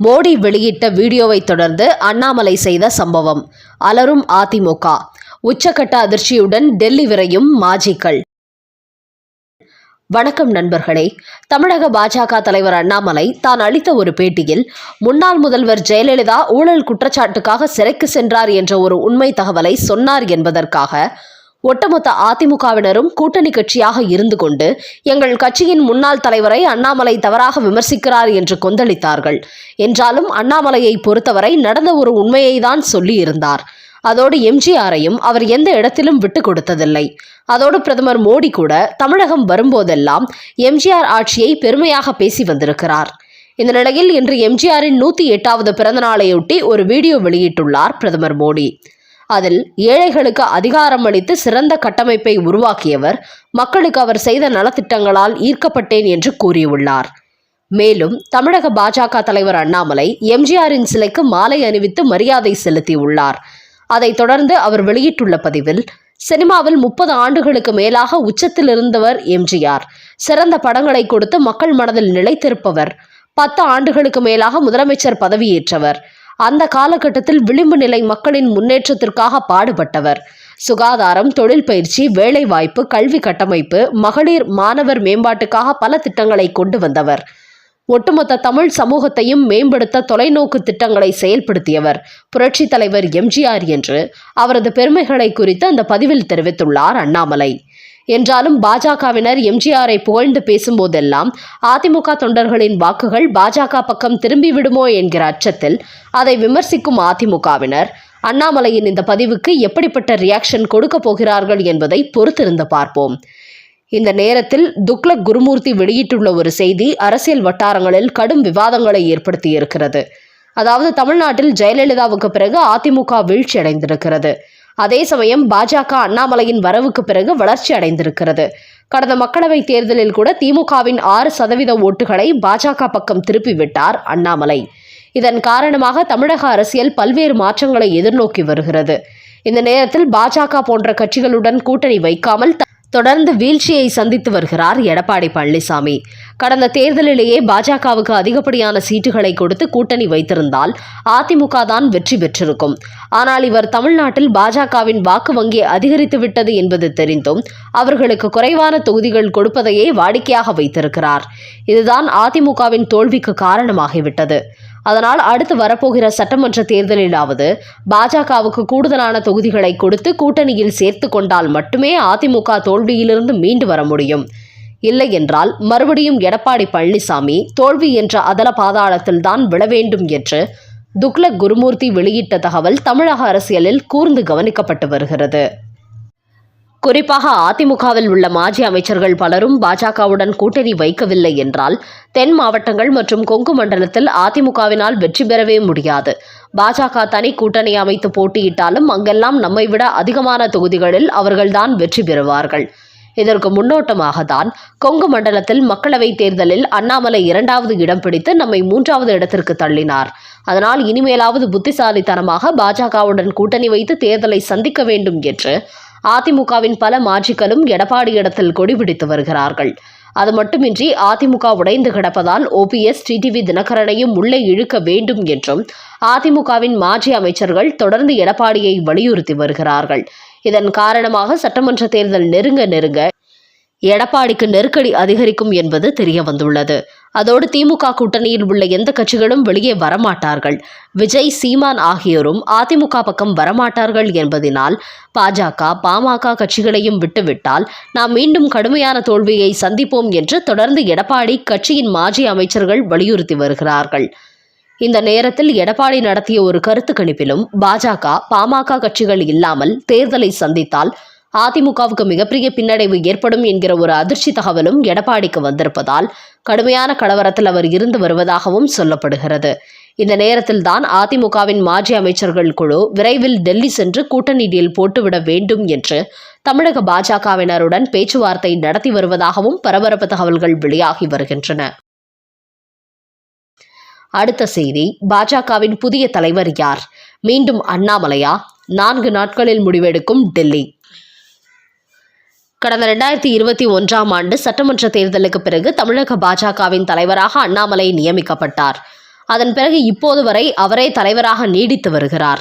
மோடி வெளியிட்ட வீடியோவை தொடர்ந்து அண்ணாமலை செய்த சம்பவம். அலரும் அதிமுக. உச்சக்கட்ட அதிர்ச்சியுடன் டெல்லி விரையும் மாஜிக்கள். வணக்கம் நண்பர்களே. தமிழக பாஜக தலைவர் அண்ணாமலை தான் அளித்த ஒரு பேட்டியில் முன்னாள் முதல்வர் ஜெயலலிதா ஊழல் குற்றச்சாட்டுக்காக சிறைக்கு சென்றார் என்ற ஒரு உண்மை தகவலை சொன்னார் என்பதற்காக ஒட்டுமொத்த அதிமுகவினரும் கூட்டணி கட்சியாக இருந்து கொண்டு எங்கள் கட்சியின் முன்னாள் தலைவரை அண்ணாமலை தவறாக விமர்சிக்கிறார் என்று கொந்தளித்தார்கள். என்றாலும் அண்ணாமலையை பொறுத்தவரை நடந்த ஒரு உண்மையை தான் சொல்லியிருந்தார். அதோடு எம்ஜிஆரையும் அவர் எந்த இடத்திலும் விட்டு கொடுத்ததில்லை. அதோடு பிரதமர் மோடி கூட தமிழகம் வரும்போதெல்லாம் எம்ஜிஆர் ஆட்சியை பெருமையாக பேசி வந்திருக்கிறார். இந்த நிலையில் இன்று எம்ஜிஆரின் நூற்றி எட்டாவது பிறந்தநாளையொட்டி ஒரு வீடியோ வெளியிட்டுள்ளார் பிரதமர் மோடி. அதில் ஏழைகளுக்கு அதிகாரம் அளித்து சிறந்த கட்டமைப்பை உருவாக்கியவர் மக்களுக்கு அவர் செய்த நலத்திட்டங்களால் ஈர்க்கப்பட்டேன் என்று கூறியுள்ளார். மேலும் தமிழக பாஜக தலைவர் அண்ணாமலை எம்ஜிஆரின் சிலைக்கு மாலை அணிவித்து மரியாதை செலுத்தியுள்ளார். அதைத் தொடர்ந்து அவர் வெளியிட்டுள்ள பதிவில் சினிமாவில் முப்பது ஆண்டுகளுக்கு மேலாக உச்சத்தில் இருந்தவர் எம்ஜிஆர். சிறந்த படங்களை கொடுத்து மக்கள் மனதில் நிலைத்திருப்பவர். பத்து ஆண்டுகளுக்கு மேலாக முதலமைச்சர் பதவியேற்றவர். அந்த காலகட்டத்தில் விளிம்பு நிலை மக்களின் முன்னேற்றத்திற்காக பாடுபட்டவர். சுகாதாரம் தொழில் பயிற்சி வேலைவாய்ப்பு கல்வி கட்டமைப்பு மகளிர் மாணவர் மேம்பாட்டுக்காக பல திட்டங்களை கொண்டு வந்தவர். ஒட்டுமொத்த தமிழ் சமூகத்தையும் மேம்படுத்த தொலைநோக்கு திட்டங்களை செயல்படுத்தியவர். புரட்சி தலைவர் எம்ஜிஆர் என்று அவரது பெருமைகளை குறித்து அந்த பதிவில் தெரிவித்துள்ளார் அண்ணாமலை. என்றாலும் பாஜகவினர் எம்ஜிஆரை புகழ்ந்து பேசும்போதெல்லாம் அதிமுக தொண்டர்களின் வாக்குகள் பாஜக பக்கம் திரும்பி விடுமோ என்கிற அச்சத்தில் அதை விமர்சிக்கும் அதிமுகவினர் அண்ணாமலையின் இந்த பதிவுக்கு எப்படிப்பட்ட ரியாக்ஷன் கொடுக்க போகிறார்கள் என்பதை பொறுத்திருந்து பார்ப்போம். இந்த நேரத்தில் துக்லக் குருமூர்த்தி வெளியிட்டுள்ள ஒரு செய்தி அரசியல் வட்டாரங்களில் கடும் விவாதங்களை ஏற்படுத்தியிருக்கிறது. அதாவது தமிழ்நாட்டில் ஜெயலலிதாவுக்கு பிறகு அதிமுக வீழ்ச்சி அடைந்திருக்கிறது அதே சமயம் பாஜக அண்ணாமலையின் வரவுக்கு பிறகு வளர்ச்சி அடைந்திருக்கிறது. கடந்த மக்களவைத் தேர்தலில் கூட திமுகவின் ஆறு சதவீத ஓட்டுகளை பாஜக பக்கம் திருப்பிவிட்டார் அண்ணாமலை. இதன் காரணமாக தமிழக அரசியல் பல்வேறு மாற்றங்களை எதிர்நோக்கி வருகிறது. இந்த நேரத்தில் பாஜக போன்ற கட்சிகளுடன் கூட்டணி வைக்காமல் தொடர்ந்து வீழ்ச்சியை சந்தித்து வருகிறார் எடப்பாடி பழனிசாமி. கடந்த தேர்தலிலேயே பாஜகவுக்கு அதிகப்படியான சீட்டுகளை கொடுத்து கூட்டணி வைத்திருந்தால் அதிமுக தான் வெற்றி பெற்றிருக்கும். ஆனால் இவர் தமிழ்நாட்டில் பாஜகவின் வாக்கு வங்கி அதிகரித்து விட்டது என்பது தெரிந்தும் அவர்களுக்கு குறைவான தொகுதிகள் கொடுப்பதையே வாடிக்கையாக வைத்திருக்கிறார். இதுதான் அதிமுகவின் தோல்விக்கு காரணமாகிவிட்டது. அதனால் அடுத்து வரப்போகிற சட்டமன்ற தேர்தலிலாவது பாஜகவுக்கு கூடுதலான தொகுதிகளை கொடுத்து கூட்டணியில் சேர்த்து கொண்டால் மட்டுமே அதிமுக தோல்வியிலிருந்து மீண்டு வர முடியும். இல்லை என்றால் மறுபடியும் எடப்பாடி பழனிசாமி தோல்வி என்ற அதல பாதாளத்தில்தான் விழ வேண்டும் என்று துக்ளக் குருமூர்த்தி வெளியிட்ட தகவல் தமிழக அரசியலில் கூர்ந்து கவனிக்கப்பட்டு வருகிறது. குறிப்பாக அதிமுகவில் உள்ள மாஜி அமைச்சர்கள் பலரும் பாஜகவுடன் கூட்டணி வைக்கவில்லை என்றால் தென் மாவட்டங்கள் மற்றும் கொங்கு மண்டலத்தில் அதிமுகவினால் வெற்றி பெறவே முடியாது. பாஜக தனி கூட்டணி அமைத்து போட்டியிட்டாலும் அங்கெல்லாம் நம்மை விட அதிகமான தொகுதிகளில் அவர்கள்தான் வெற்றி பெறுவார்கள். இதற்கு முன்னோட்டமாக தான் கொங்கு மண்டலத்தில் மக்களவைத் தேர்தலில் அண்ணாமலை இரண்டாவது இடம் பிடித்து நம்மை மூன்றாவது இடத்திற்கு தள்ளினார். அதனால் இனிமேலாவது புத்திசாலித்தனமாக பாஜகவுடன் கூட்டணி வைத்து தேர்தலை சந்திக்க வேண்டும் என்று அதிமுகவின் பல மாஜிக்களும் எடப்பாடி இடத்தில் கொடிபிடித்து வருகிறார்கள். அது மட்டுமின்றி அதிமுக உடைந்து கிடப்பதால் ஓபிஎஸ் டிடிவி தினகரனையும் உள்ளே இழுக்க வேண்டும் என்றும் அதிமுகவின் மாஜி அமைச்சர்கள் தொடர்ந்து எடப்பாடியை வலியுறுத்தி வருகிறார்கள். இதன் காரணமாக சட்டமன்ற தேர்தல் நெருங்க நெருங்க எடப்பாடிக்கு நெருக்கடி அதிகரிக்கும் என்பது தெரிய வந்துள்ளது அதோடு திமுக கூட்டணியில் உள்ள எந்த கட்சிகளும் வெளியே வரமாட்டார்கள். விஜய் சீமான் ஆகியோரும் அதிமுக பக்கம் வரமாட்டார்கள் என்பதினால் பாஜக பாமக கட்சிகளையும் விட்டுவிட்டால் நாம் மீண்டும் கடுமையான தோல்வியை சந்திப்போம் என்று தொடர்ந்து எடப்பாடி கட்சியின் மாஜி அமைச்சர்கள் வலியுறுத்தி வருகிறார்கள். இந்த நேரத்தில் எடப்பாடி நடத்திய ஒரு கருத்து கணிப்பிலும் பாஜக பாமக கட்சிகள் இல்லாமல் தேர்தலை சந்தித்தால் அதிமுகவுக்கு மிகப்பெரிய பின்னடைவு ஏற்படும் என்கிற ஒரு அதிர்ச்சி தகவலும் எடப்பாடிக்கு வந்திருப்பதால் கடுமையான கலவரத்தில் அவர் இருந்து வருவதாகவும் சொல்லப்படுகிறது. இந்த நேரத்தில் தான் அதிமுகவின் மாஜி அமைச்சர்கள் குழு விரைவில் டெல்லி சென்று கூட்டணி டீல் போட்டுவிட வேண்டும் என்று தமிழக பாஜகவினருடன் பேச்சுவார்த்தை நடத்தி வருவதாகவும் பரபரப்பு தகவல்கள் வெளியாகி வருகின்றன. அடுத்த செய்தி பாஜகவின் புதிய தலைவர் யார்? மீண்டும் அண்ணாமலையா? நான்கு நாட்களில் முடிவெடுக்கும் டெல்லி. கடந்த ரெண்டாயிரத்தி இருபத்தி ஒன்றாம் ஆண்டு சட்டமன்ற தேர்தலுக்கு பிறகு தமிழக பாஜகவின் தலைவராக அண்ணாமலை நியமிக்கப்பட்டார். அதன் பிறகு இப்போது வரை அவரே தலைவராக நீடித்து வருகிறார்.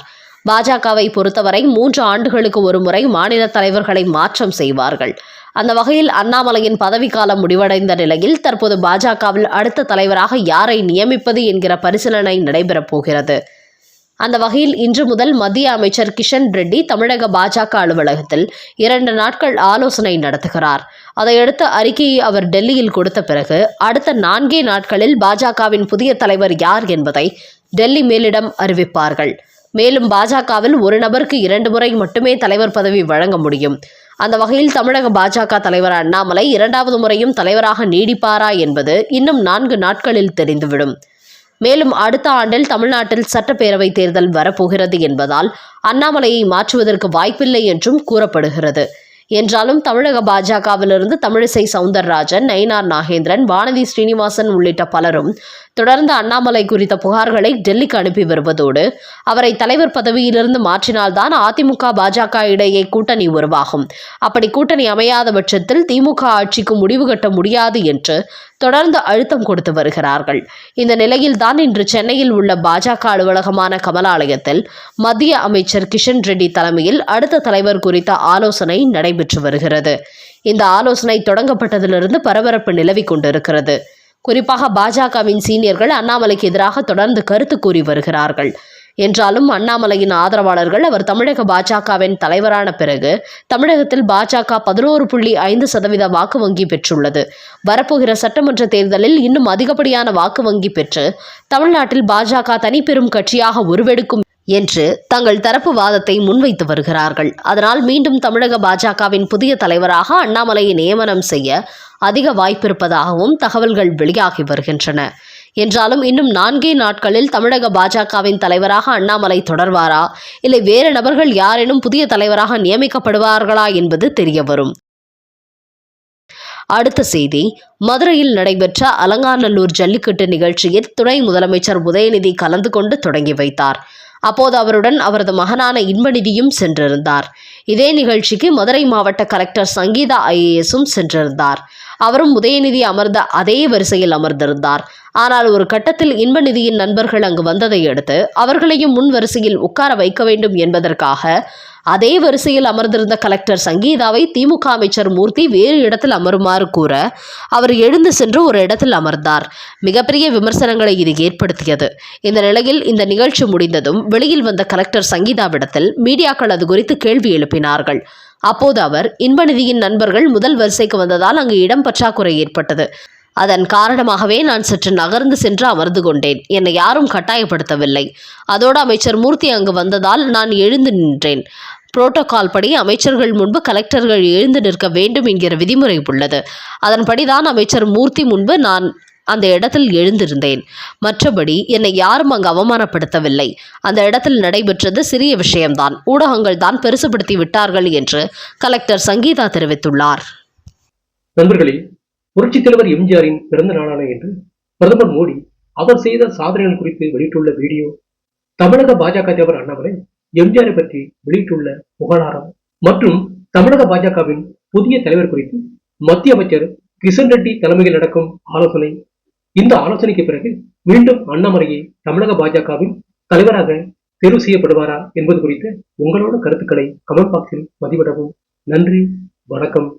பாஜகவை பொறுத்தவரை மூன்று ஆண்டுகளுக்கு ஒரு முறை மாநில தலைவர்களை மாற்றம் செய்வார்கள். அந்த வகையில் அண்ணாமலையின் பதவிக்காலம் முடிவடைந்த நிலையில் தற்போது பாஜகவில் அடுத்த தலைவராக யாரை நியமிப்பது என்கிற பரிசீலனை நடைபெறப் போகிறது. அந்த வகையில் இன்று முதல் மத்திய அமைச்சர் கிஷன் ரெட்டி தமிழக பாஜக அலுவலகத்தில் இரண்டு நாட்கள் ஆலோசனை நடத்துகிறார். அதையடுத்து அறிக்கையை அவர் டெல்லியில் கொடுத்த பிறகு அடுத்த நான்கே நாட்களில் பாஜகவின் புதிய தலைவர் யார் என்பதை டெல்லி மேலிடம் அறிவிப்பார்கள். மேலும் பாஜகவில் ஒரு நபருக்கு இரண்டு முறை மட்டுமே தலைவர் பதவி வழங்க முடியும். அந்த வகையில் தமிழக பாஜக தலைவர் அண்ணாமலை இரண்டாவது முறையும் தலைவராக நீடிப்பாரா என்பது இன்னும் நான்கு நாட்களில் தெரிந்துவிடும். மேலும் அடுத்த ஆண்டில் தமிழ்நாட்டில் சட்டப்பேரவை தேர்தல் வரப்போகிறது என்பதால் அண்ணாமலையை மாற்றுவதற்கு வாய்ப்பில்லை என்றும் கூறப்படுகிறது. என்றாலும் தமிழக பாஜகவிலிருந்து தமிழிசை சவுந்தரராஜன் நயினார் நாகேந்திரன் வானதி ஸ்ரீனிவாசன் உள்ளிட்ட பலரும் தொடர்ந்து அண்ணாமலை குறித்த புகார்களை டெல்லிக்கு அனுப்பி வருவதோடு அவரை தலைவர் பதவியிலிருந்து மாற்றினால்தான் அதிமுக பாஜக இடையே கூட்டணி உருவாகும். அப்படி கூட்டணி அமையாத பட்சத்தில் திமுக ஆட்சிக்கு முடிவு கட்ட முடியாது என்று தொடர்ந்து அழுத்தம் கொடுத்து வருகிறார்கள். இந்த நிலையில்தான் இன்று சென்னையில் உள்ள பாஜக அலுவலகமான கமலாலயத்தில் மத்திய அமைச்சர் கிஷன் ரெட்டி தலைமையில் அடுத்த தலைவர் குறித்த ஆலோசனை நடைபெற்று வருகிறது. இந்த ஆலோசனை தொடங்கப்பட்டதிலிருந்து பரபரப்பு நிலவி கொண்டிருக்கிறது. குறிப்பாக பாஜகவின் சீனியர்கள் அண்ணாமலைக்கு எதிராக தொடர்ந்து கருத்து கூறி வருகிறார்கள். என்றாலும் அண்ணாமலையின் ஆதரவாளர்கள் அவர் தமிழக பாஜகவின் தலைவரான பிறகு தமிழகத்தில் பாஜக பதினோரு புள்ளி ஐந்து சதவீத வாக்கு வங்கி பெற்றுள்ளது. வரப்போகிற சட்டமன்ற தேர்தலில் இன்னும் அதிகப்படியான வாக்கு வங்கி பெற்று தமிழ்நாட்டில் பாஜக தனிப்பெரும் கட்சியாக உருவெடுக்கும் என்று தங்கள் தரப்பு வாதத்தை முன்வைத்து வருகிறார்கள். அதனால் மீண்டும் தமிழக பாஜகவின் புதிய தலைவராக அண்ணாமலையை நியமனம் செய்ய அதிக வாய்ப்பிருப்பதாகவும் தகவல்கள் வெளியாகி வருகின்றன. என்றாலும் இன்னும் நான்கே நாட்களில் தமிழக பாஜகவின் தலைவராக அண்ணாமலை தொடர்வாரா? இல்லை வேறு நபர்கள் யாரேனும் புதிய தலைவராக நியமிக்கப்படுவார்களா என்பது தெரியவரும். அடுத்த செய்தி. மதுரையில் நடைபெற்ற அலங்காநல்லூர் ஜல்லிக்கட்டு நிகழ்ச்சியில் துணை முதலமைச்சர் உதயநிதி கலந்து கொண்டு தொடங்கி வைத்தார். அப்போது அவருடன் அவரது மகனான இன்பநிதியும் சென்றிருந்தார். இதே நிகழ்ச்சிக்கு மதுரை மாவட்ட கலெக்டர் சங்கீதா ஐஏஎஸும் சென்றிருந்தார். அவரும் உதயநிதி அமர்ந்த அதே வரிசையில் அமர்ந்திருந்தார். ஆனால் ஒரு கட்டத்தில் இன்பநிதியின் நண்பர்கள் அங்கு வந்ததை அடுத்து அவர்களையும் முன் வரிசையில் உட்கார வைக்க வேண்டும் என்பதற்காக அதே வரிசையில் அமர்ந்திருந்த கலெக்டர் சங்கீதாவை திமுக அமைச்சர் மூர்த்தி வேறு இடத்தில் அமருமாறு கூற அவர் எழுந்து சென்று ஒரு இடத்தில் அமர்ந்தார். மிகப்பெரிய விமர்சனங்களை இது ஏற்படுத்தியது. இந்த நிலையில் இந்த நிகழ்ச்சி முடிந்ததும் வெளியில் வந்த கலெக்டர் சங்கீதாவிடத்தில் மீடியாக்கள் அது குறித்து கேள்வி எழுப்பினார்கள். அப்போது அவர் இன்பநிதியின் நண்பர்கள் முதல் வரிசைக்கு வந்ததால் அங்கு இடம் பற்றாக்குறை ஏற்பட்டது. அதன் காரணமாகவே நான் சற்று நகர்ந்து சென்று அமர்ந்து கொண்டேன். என்னை யாரும் கட்டாயப்படுத்தவில்லை. அதோடு அமைச்சர் மூர்த்தி அங்கு வந்ததால் நான் எழுந்து நின்றேன். புரோட்டோகால் படி அமைச்சர்கள் முன்பு கலெக்டர்கள் எழுந்து நிற்க வேண்டும் என்கிற விதிமுறை உள்ளது. அதன்படிதான் அமைச்சர் மூர்த்தி முன்பு நான் அந்த இடத்தில் எழுந்திருந்தேன். மற்றபடி என்னை யாரும் அங்கு அவமானப்படுத்தவில்லை. அந்த இடத்தில் நடைபெற்றது சிறிய விஷயம்தான். ஊடகங்கள் தான் பெருசுபடுத்தி விட்டார்கள் என்று கலெக்டர் சங்கீதா தெரிவித்துள்ளார். நண்பர்களே புரட்சித் தலைவர் எம்ஜிஆரின் பிறந்த நாளான என்று பிரதமர் மோடி அவர் செய்த சாதனைகள் குறித்து வெளியிட்டுள்ள வீடியோ தமிழக பாஜக தலைவர் அண்ணாமலை எம்ஜிஆரை பற்றி வெளியிட்டுள்ள புகழாரம் மற்றும் தமிழக பாஜகவின் புதிய தலைவர் குறித்து மத்திய அமைச்சர் கிஷன் ரெட்டி தலைமையில் நடக்கும் ஆலோசனை இந்த ஆலோசனைக்கு பிறகு மீண்டும் அண்ணாமலையை தமிழக பாஜகவின் தலைவராக தேர்வு செய்யப்படுவாரா என்பது குறித்து உங்களோட கருத்துக்களை கமெண்ட் பாக்ஸில் பதிவிடவும். நன்றி வணக்கம்.